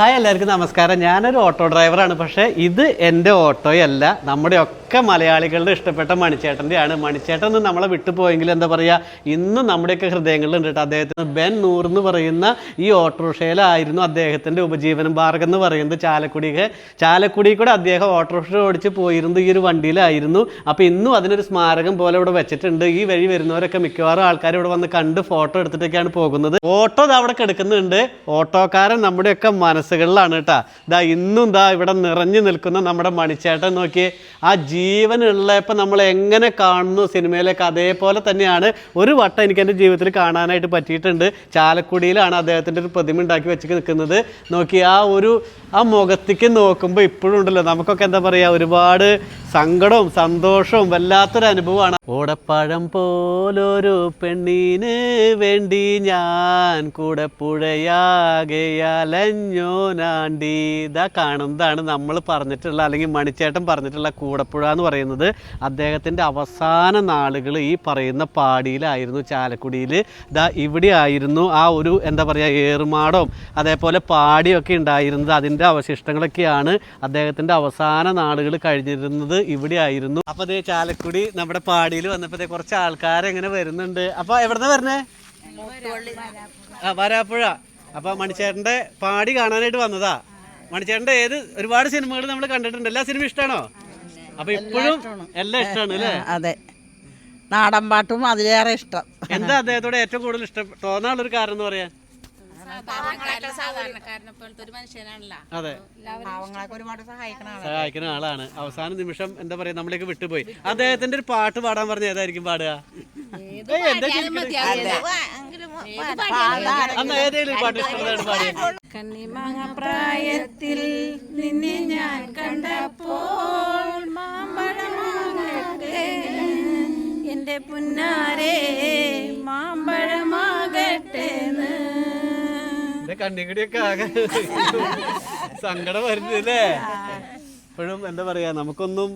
Hi എല്ലാവർക്കും നമസ്കാരം. ഞാനൊരു ഓട്ടോ ഡ്രൈവറാണ്. പക്ഷേ ഇത് എന്റെ ഓട്ടോയല്ല നമ്മുടെ ഒക്കെ മലയാളികളുടെ ഇഷ്ടപ്പെട്ട മണിച്ചേട്ടന്റെയാണ് മണിച്ചേട്ടൻ നമ്മളെ വിട്ടുപോയെങ്കിൽ എന്താ പറയുക ഇന്നും നമ്മുടെയൊക്കെ ഹൃദയങ്ങളിലുണ്ട് കേട്ടോ. അദ്ദേഹത്തിന് ബെൻ നൂർ എന്ന് പറയുന്ന ഈ ഓട്ടോറിക്ഷയിലായിരുന്നു അദ്ദേഹത്തിന്റെ ഉപജീവന മാർഗം എന്ന് പറയുന്നത്. ചാലക്കുടിക്ക് ചാലക്കുടി കൂടെ അദ്ദേഹം ഓട്ടോറിക്ഷ ഓടിച്ച് പോയിരുന്നത് ഈ ഒരു വണ്ടിയിലായിരുന്നു. അപ്പോൾ ഇന്നും അതിനൊരു സ്മാരകം പോലെ ഇവിടെ വെച്ചിട്ടുണ്ട്. ഈ വഴി വരുന്നവരൊക്കെ മിക്കവാറും ആൾക്കാർ ഇവിടെ വന്ന് കണ്ട് ഫോട്ടോ എടുത്തിട്ടൊക്കെയാണ് പോകുന്നത്. ഓട്ടോ ഇത് അവിടെ കിടക്കുന്നുണ്ട്. ഓട്ടോക്കാരൻ നമ്മുടെയൊക്കെ മനസ്സുകളിലാണ് കേട്ടോ. ഇതാ ഇന്നും ഇതാ ഇവിടെ നിറഞ്ഞു നിൽക്കുന്ന നമ്മുടെ മണിച്ചേട്ടൻ നോക്കി ആ ജീവനുള്ള ഇപ്പം നമ്മൾ എങ്ങനെ കാണുന്നു സിനിമയിലേക്ക് അതേപോലെ തന്നെയാണ്. ഒരു വട്ടം എനിക്ക് എന്റെ ജീവിതത്തിൽ കാണാനായിട്ട് പറ്റിയിട്ടുണ്ട്. ചാലക്കുടിയിലാണ് അദ്ദേഹത്തിന്റെ ഒരു പ്രതിമ ഉണ്ടാക്കി വെച്ച് നിൽക്കുന്നത്. നോക്കി ആ ഒരു ആ മുഖത്തേക്ക് നോക്കുമ്പോൾ ഇപ്പോഴും ഉണ്ടല്ലോ. നമുക്കൊക്കെ എന്താ പറയുക ഒരുപാട് സങ്കടവും സന്തോഷവും വല്ലാത്തൊരു അനുഭവമാണ് ഓടപ്പഴം പോലൊരു പെണ്ണിന് വേണ്ടി ഞാൻ കൂടെ പുഴയാകെ അലഞ്ഞോനാണ്ടി ഇതാ കാണുന്നതാണ് നമ്മൾ പറഞ്ഞിട്ടുള്ള അല്ലെങ്കിൽ മണിച്ചേട്ടൻ പറഞ്ഞിട്ടുള്ള കൂടപ്പുഴ എന്ന് പറയുന്നത്. അദ്ദേഹത്തിന്റെ അവസാന നാളുകൾ ഈ പറയുന്ന പാടിയിലായിരുന്നു ചാലക്കുടിയിൽ. ഇതാ ഇവിടെ ആയിരുന്നു ആ ഒരു എന്താ പറയുക ഏറുമാടവും അതേപോലെ പാടിയൊക്കെ ഉണ്ടായിരുന്നത്. അതിന്റെ അവശിഷ്ടങ്ങളൊക്കെയാണ് അദ്ദേഹത്തിന്റെ അവസാന നാളുകൾ കഴിഞ്ഞിരുന്നത്. ഇവിടെ ആയിരുന്നു. അപ്പൊ അതേ ചാലക്കുടി നമ്മുടെ പാടിയിൽ വന്നപ്പോൾ കുറച്ച് ആൾക്കാർ എങ്ങനെ വരുന്നുണ്ട്. അപ്പൊ എവിടുന്ന വരണേ? ആ വരാപ്പുഴ. അപ്പൊ മണിച്ചേട്ടന്റെ പാടി കാണാനായിട്ട് വന്നതാ. മണിച്ചേട്ടന്റെ ഏത് ഒരുപാട് സിനിമകൾ നമ്മൾ കണ്ടിട്ടുണ്ട്. എല്ലാ സിനിമ ഇഷ്ടമാണോ അപ്പൊ ഇപ്പോഴും എല്ലാം ഇഷ്ടമാണ് അല്ലേ? അതെ. നാടൻ പാട്ടും അതിലേറെ ഇഷ്ടം. എന്താ അദ്ദേഹത്തോട് ഏറ്റവും കൂടുതൽ ഇഷ്ടം? തോന്നാനുള്ള ഒരു കാരണം എന്ന് പറയാൻ? അതെ. സഹായിക്കുന്ന ആളാണ്. അവസാന നിമിഷം എന്താ പറയാ നമ്മളേക്ക് വിട്ടുപോയി. അദ്ദേഹത്തിന്റെ ഒരു പാട്ട് പാടാൻ പറഞ്ഞ ഏതായിരിക്കും പാടുക? ഏയ്, എന്താ അന്ന് ഏതെങ്കിലും പാട്ട് ഇഷ്ടപ്പെട്ടതാണ് പാടിയത് കണ്ണിമാങ്ങ പ്രായത്തിൽ നിന്നെ ഞാൻ കണ്ടപ്പോൾ എന്റെ പുന്നാരെ എന്റെ ഒക്കെ ആകെ സങ്കടം വരുന്നില്ലേ? ഇപ്പോഴും എന്താ പറയാ നമുക്കൊന്നും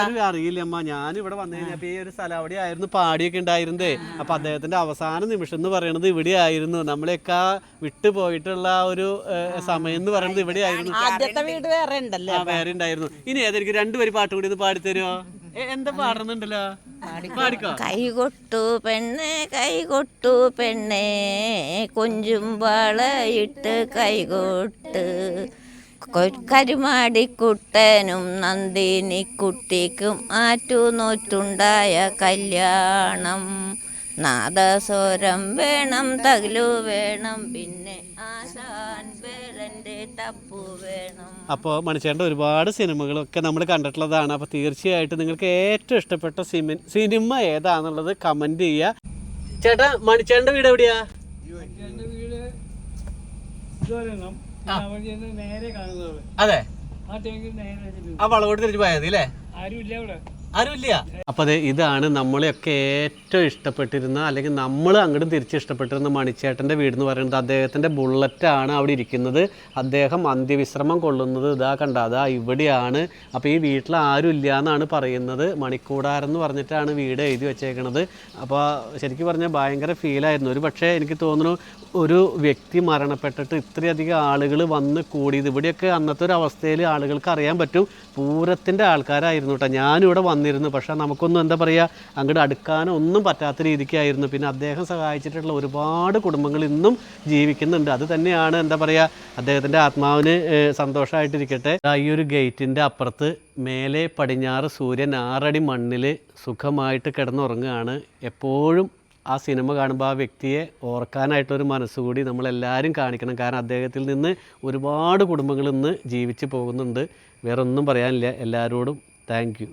ആരും അറിയില്ല അമ്മ. ഞാൻ ഇവിടെ വന്നു കഴിഞ്ഞപ്പോ ഈ ഒരു സ്ഥലം അവിടെ ആയിരുന്നു പാടിയൊക്കെ ഉണ്ടായിരുന്നേ. അപ്പൊ അദ്ദേഹത്തിന്റെ അവസാന നിമിഷം എന്ന് പറയുന്നത് ഇവിടെ ആയിരുന്നു നമ്മളെയൊക്കെ ആ വിട്ടു പോയിട്ടുള്ള ഒരു സമയം എന്ന് പറയുന്നത് ഇവിടെ ആയിരുന്നു ആദ്യത്തെ വീട് വേറെ ഉണ്ടല്ലോ. വേറെ ഉണ്ടായിരുന്നു. ഇനി ഏതായിരിക്കും? രണ്ടുപേര് പാട്ട് കൂടി ഒന്ന് പാടിത്തരുമോ എന്താ പാടുന്നുണ്ടല്ലോ കൈകൊട്ടു പെണ്ണെ കൈകൊട്ടു പെണ്ണെ കൊഞ്ചും വളയിട്ട് കൈകൊട്ട്. കൊ- കരുമാടിക്കുട്ടനും നന്ദിനി കുട്ടിക്കും ആറ്റുനോറ്റുണ്ടായ കല്യാണം. നാദസ്വരം വേണം തകലു വേണം പിന്നെ വേണം അപ്പോൾ മണിച്ചേട്ടന്റെ ഒരുപാട് സിനിമകളൊക്കെ നമ്മൾ കണ്ടിട്ടുള്ളതാണ്. അപ്പോൾ തീർച്ചയായിട്ടും നിങ്ങൾക്ക് ഏറ്റവും ഇഷ്ടപ്പെട്ട സിമി സിനിമ ഏതാണെന്നുള്ളത് കമന്റ് ചെയ്യുക. ചേട്ടാ മണിച്ചേട്ടന്റെ വീട് എവിടെയാ? അതെ. ആ വളവോട്ട് തിരിച്ചു പോയാൽ മതി അല്ലേ? ആരുമില്ല അവിടെ ആരുമില്ല. അപ്പൊ അതെ ഇതാണ് നമ്മളെയൊക്കെ ഏറ്റവും ഇഷ്ടപ്പെട്ടിരുന്ന അല്ലെങ്കിൽ നമ്മൾ അങ്ങോട്ട് തിരിച്ച് ഇഷ്ടപ്പെട്ടിരുന്ന മണിച്ചേട്ടന്റെ വീട് എന്ന് പറയുന്നത്. അദ്ദേഹത്തിന്റെ ബുള്ളറ്റ് ആണ് അവിടെ ഇരിക്കുന്നത്. അദ്ദേഹം അന്ത്യവിശ്രമം കൊള്ളുന്നത് ഇതാ കണ്ട? അതാ ഇവിടെയാണ്. അപ്പോൾ ഈ വീട്ടിൽ ആരും ഇല്ല എന്നാണ് പറയുന്നത്. മണിക്കൂടാരം എന്ന് പറഞ്ഞിട്ടാണ് വീട് എഴുതി വെച്ചേക്കണത്. അപ്പോൾ ശരിക്കും പറഞ്ഞാൽ ഭയങ്കര ഫീലായിരുന്നു ഒരു പക്ഷേ എനിക്ക് തോന്നുന്നു ഒരു വ്യക്തി മരണപ്പെട്ടിട്ട് ഇത്രയധികം ആളുകൾ വന്ന് കൂടിയത്. ഇവിടെയൊക്കെ അന്നത്തെ ഒരു അവസ്ഥയിൽ ആളുകൾക്ക് അറിയാൻ പറ്റും. പൂരത്തിന്റെ ആൾക്കാരായിരുന്നു കേട്ടോ. ഞാനിവിടെ വന്നിരുന്നു. പക്ഷേ നമുക്കൊന്നും എന്താ പറയുക അങ്ങോട്ട് അടുക്കാനോ ഒന്നും പറ്റാത്ത രീതിക്കായിരുന്നു. പിന്നെ അദ്ദേഹം സഹായിച്ചിട്ടുള്ള ഒരുപാട് കുടുംബങ്ങൾ ഇന്നും ജീവിക്കുന്നുണ്ട്. അത് തന്നെയാണ് എന്താ പറയുക അദ്ദേഹത്തിന്റെ ആത്മാവിന് സന്തോഷമായിട്ടിരിക്കട്ടെ ഈ ഒരു ഗേറ്റിന്റെ അപ്പുറത്ത് മേലെ പടിഞ്ഞാറ് സൂര്യൻ ആറടി മണ്ണിൽ സുഖമായിട്ട് കിടന്നുറങ്ങുകയാണ്. എപ്പോഴും ആ സിനിമ കാണുമ്പോൾ ആ വ്യക്തിയെ ഓർക്കാനായിട്ടൊരു മനസ്സുകൂടി നമ്മളെല്ലാവരും കാണിക്കണം. കാരണം അദ്ദേഹത്തിൽ നിന്ന് ഒരുപാട് കുടുംബങ്ങൾ ഇന്ന് ജീവിച്ച് പോകുന്നുണ്ട്. വേറൊന്നും പറയാനില്ല. എല്ലാവരോടും താങ്ക്